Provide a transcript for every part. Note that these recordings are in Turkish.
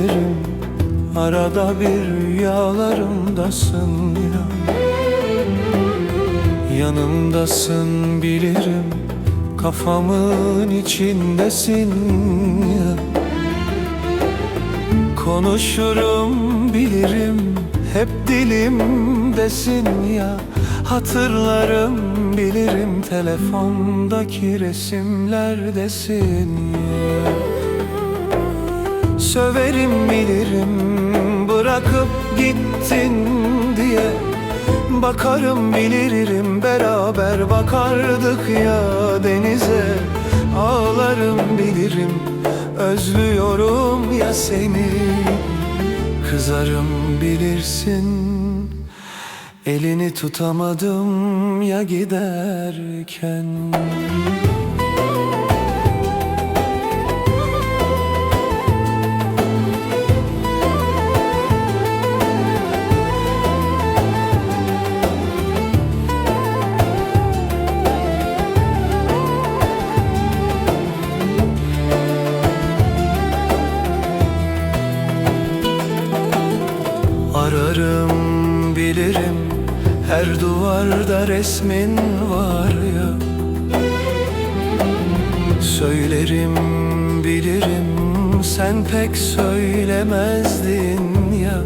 bilirim Arada bir rüyalarımdasın ya Yanımdasın bilirim Kafamın içindesin ya Konuşurum bilirim Hep dilimdesin ya. Hatırlarım bilirim Telefondaki resimlerdesin ya Söverim bilirim. Bırakıp gittin diye Bakarım bilirim Beraber bakardık ya denize. Ağlarım bilirim. Özlüyorum ya seni. Kızarım bilirsin. Elini tutamadım ya giderken Ararım bilirim her duvarda resmin var ya. Söylerim bilirim sen pek söylemezdin ya.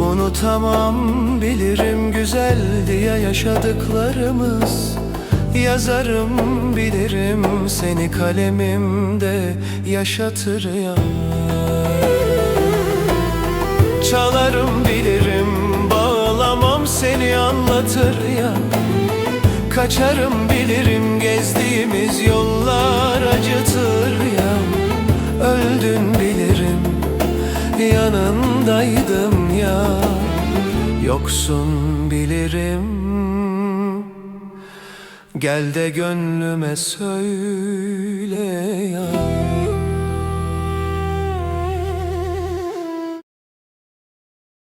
Unutamam bilirim güzel diye yaşadıklarımız. Yazarım bilirim seni kalemimde yaşatır ya anlatır ya. Kaçarım bilirim Gezdiğimiz yollar acıtır ya. Öldün bilirim Yanındaydım ya. Yoksun bilirim. Gel de gönlüme söyle ya